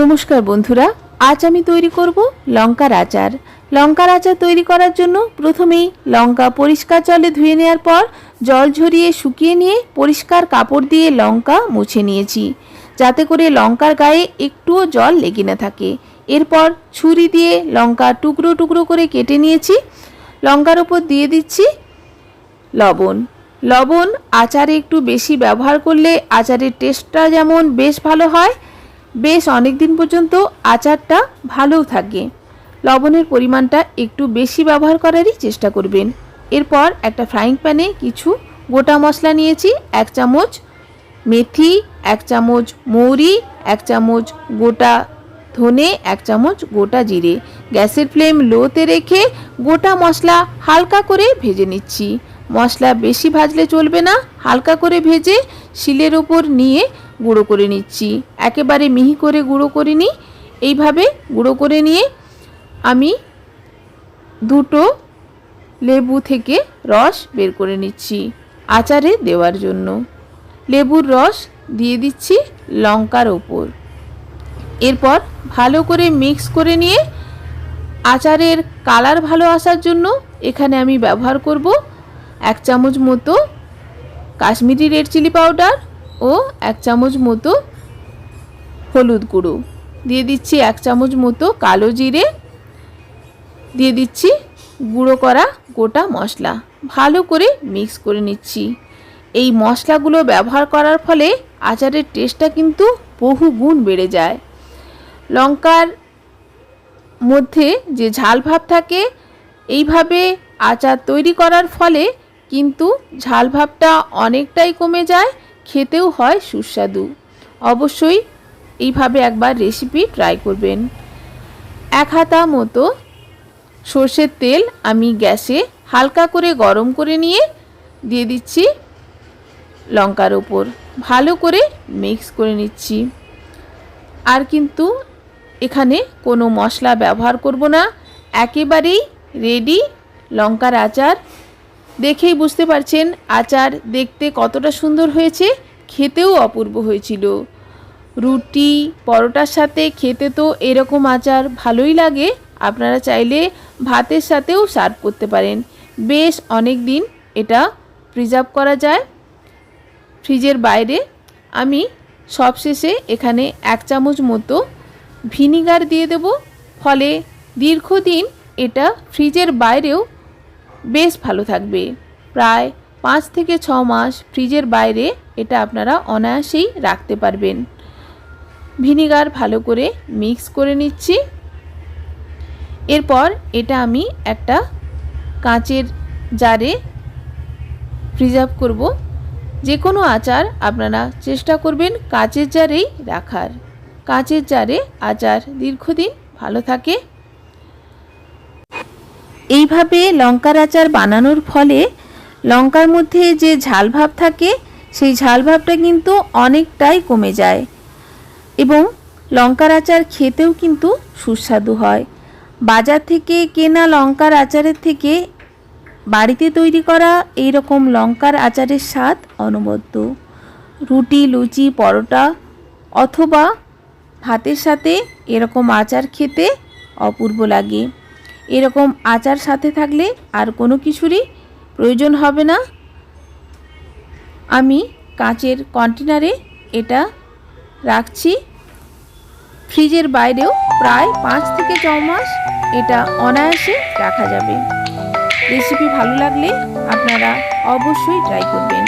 নমস্কার বন্ধুরা, আজ আমি তৈরি করব লঙ্কার আচার। লঙ্কার আচার তৈরি করার জন্য প্রথমেই লঙ্কা পরিষ্কার জলে ধুয়ে নেওয়ার পর জল ঝরিয়ে শুকিয়ে নিয়ে পরিষ্কার কাপড় দিয়ে লঙ্কা মুছে নিয়েছি। যাতে করে লঙ্কার গায়ে একটুও জল লেগে না থাকে। এরপর ছুরি দিয়ে লঙ্কা টুকরো টুকরো করে কেটে নিয়েছি। লঙ্কার ওপর দিয়ে দিচ্ছি লবণ। লবণ আচারে একটু বেশি ব্যবহার করলে আচারের টেস্টটা যেমন বেশ ভালো হয় বেশ অনেক দিন পর্যন্ত আচারটা ভালোও থাকে। লবণের পরিমাণটা একটু বেশি ব্যবহার করারই চেষ্টা করবেন। এরপর একটা ফ্রাইং প্যানে কিছু গোটা মশলা নিয়েছি, এক চামচ মেথি, এক চামচ মৌরি, এক চামচ গোটা ধনে, এক চামচ গোটা জিরে। গ্যাসের ফ্লেম লোতে রেখে গোটা মশলা হালকা করে ভেজে নিচ্ছি। মশলা বেশি ভাজলে চলবে না, হালকা করে ভেজে শিলের ওপর নিয়ে গুঁড়ো করে নিচ্ছি। একেবারে মিহি করে গুঁড়ো করে নিই। এইভাবে গুঁড়ো করে নিয়ে আমি দুটো লেবু থেকে রস বের করে নিচ্ছি আচারে দেওয়ার জন্য। লেবুর রস দিয়ে দিচ্ছি লঙ্কার ওপর। এরপর ভালো করে মিক্স করে নিয়ে আচারের কালার ভালো আসার জন্য এখানে আমি ব্যবহার করব এক চামচ মতো কাশ্মীরি রেড চিলি পাউডার ও এক চামচ মতো হলুদ গুঁড়ো। দিয়ে দিচ্ছি এক চামচ মতো কালো জিরে। দিয়ে দিচ্ছি গুঁড়ো করা গোটা মশলা। ভালো করে মিক্স করে নিচ্ছি। এই মশলাগুলো ব্যবহার করার ফলে আচারের টেস্টটা কিন্তু বহু গুণ বেড়ে যায়। লঙ্কার মধ্যে যে ঝাল ভাব থাকে, এইভাবে আচার তৈরি করার ফলে কিন্তু ঝাল ভাবটা অনেকটাই কমে যায়। খেতেও হয় সুস্বাদু। অবশ্যই এইভাবে একবার রেসিপি ট্রাই করবেন। এক হাতা মতো সর্ষের তেল আমি গ্যাসে হালকা করে গরম করে নিয়ে দিয়ে দিচ্ছি লঙ্কার ওপর। ভালো করে মিক্স করে নিচ্ছি। আর কিন্তু এখানে কোনো মশলা ব্যবহার করব না। একেবারেই রেডি লঙ্কার আচার দেখেই বুঝতে পারছেন আচার দেখতে কতটা সুন্দর হয়েছে, খেতেও অপূর্ব হয়েছিল। রুটি, পরোটার সাথে খেতে তো এরকম আচার ভালোই লাগে, আপনারা চাইলে ভাতের সাথেও সার্ভ করতে পারেন। বেশ অনেক দিন এটা প্রিজার্ভ করা যায় ফ্রিজের বাইরে। আমি সবশেষে এখানে এক চামচ মতো ভিনিগার দিয়ে দেব, ফলে দীর্ঘদিন এটা ফ্রিজের বাইরেও বেশ ভালো থাকবে। প্রায় পাঁচ থেকে ছ মাস ফ্রিজের বাইরে এটা আপনারা অনায়াসেই রাখতে পারবেন। ভিনিগার ভালো করে মিক্স করে নিচ্ছি। এরপর এটা আমি একটা কাঁচের জারে প্রিজার্ভ করব। যে কোনো আচার আপনারা চেষ্টা করবেন কাঁচের জারেই রাখার। কাঁচের জারে আচার দীর্ঘদিন ভালো থাকে। এইভাবে লঙ্কার আচার বানানোর ফলে লঙ্কার মধ্যে যে ঝাল ভাব থাকে, সেই ঝাল ভাবটা কিন্তু অনেকটাই কমে যায় এবং লঙ্কার আচার খেতেও কিন্তু সুস্বাদু হয়। বাজার থেকে কেনা লঙ্কার আচারের থেকে বাড়িতে তৈরি করা এই রকম লঙ্কার আচারের স্বাদ অনবদ্য। রুটি, লুচি, পরোটা অথবা ভাতের সাথে এরকম আচার খেতে অপূর্ব লাগে। এরকম আচার সাথে থাকলে আর কোনো কিছুরই প্রয়োজন হবে না। আমি কাঁচের কন্টেনারে এটা রাখছি। ফ্রিজের বাইরেও প্রায় পাঁচ থেকে ছ মাস এটা অনায়াসে রাখা যাবে। রেসিপি ভালো লাগলে আপনারা অবশ্যই ট্রাই করবেন।